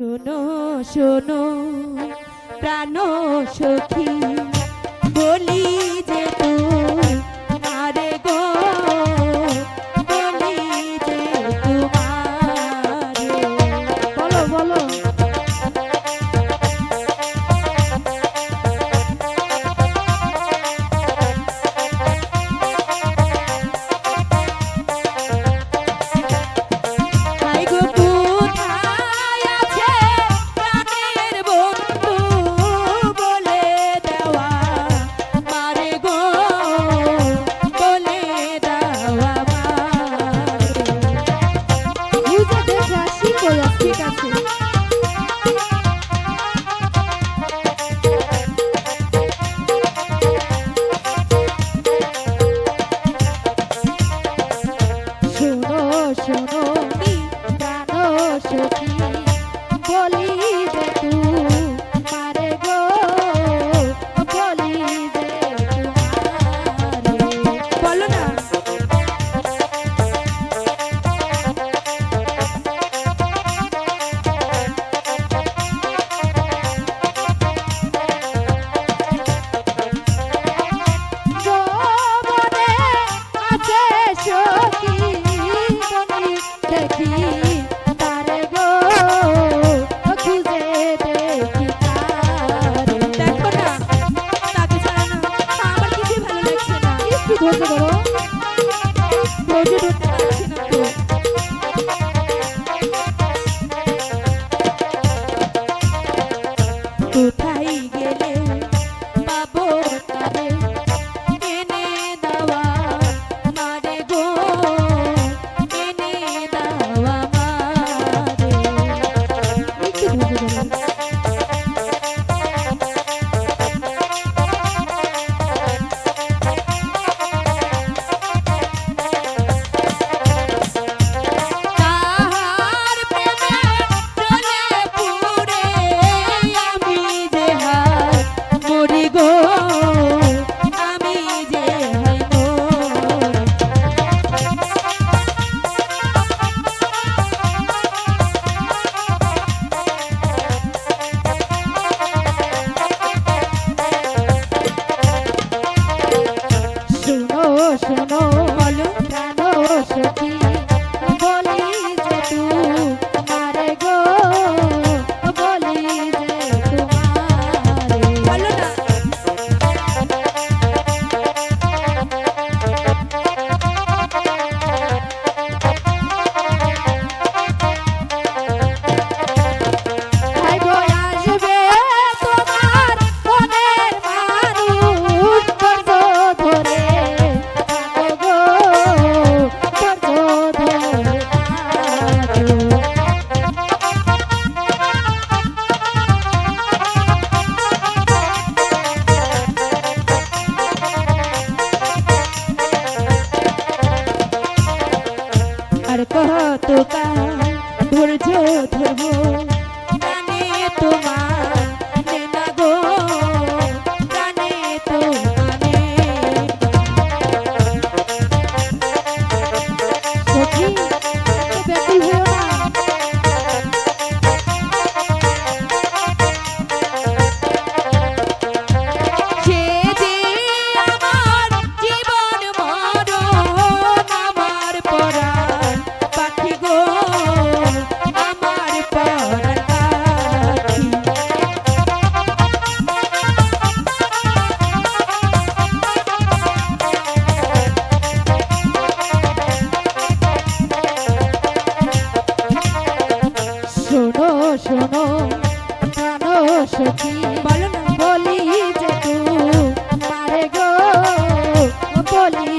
শোনো শোনো প্রাণ সখী। সখী প্রাণ সখী হয়েছে বাবা প্রয়োজন হচ্ছে না শোনো। যাব আমি তোমার শোনো কেন সখী বলো বলি যে তু বলি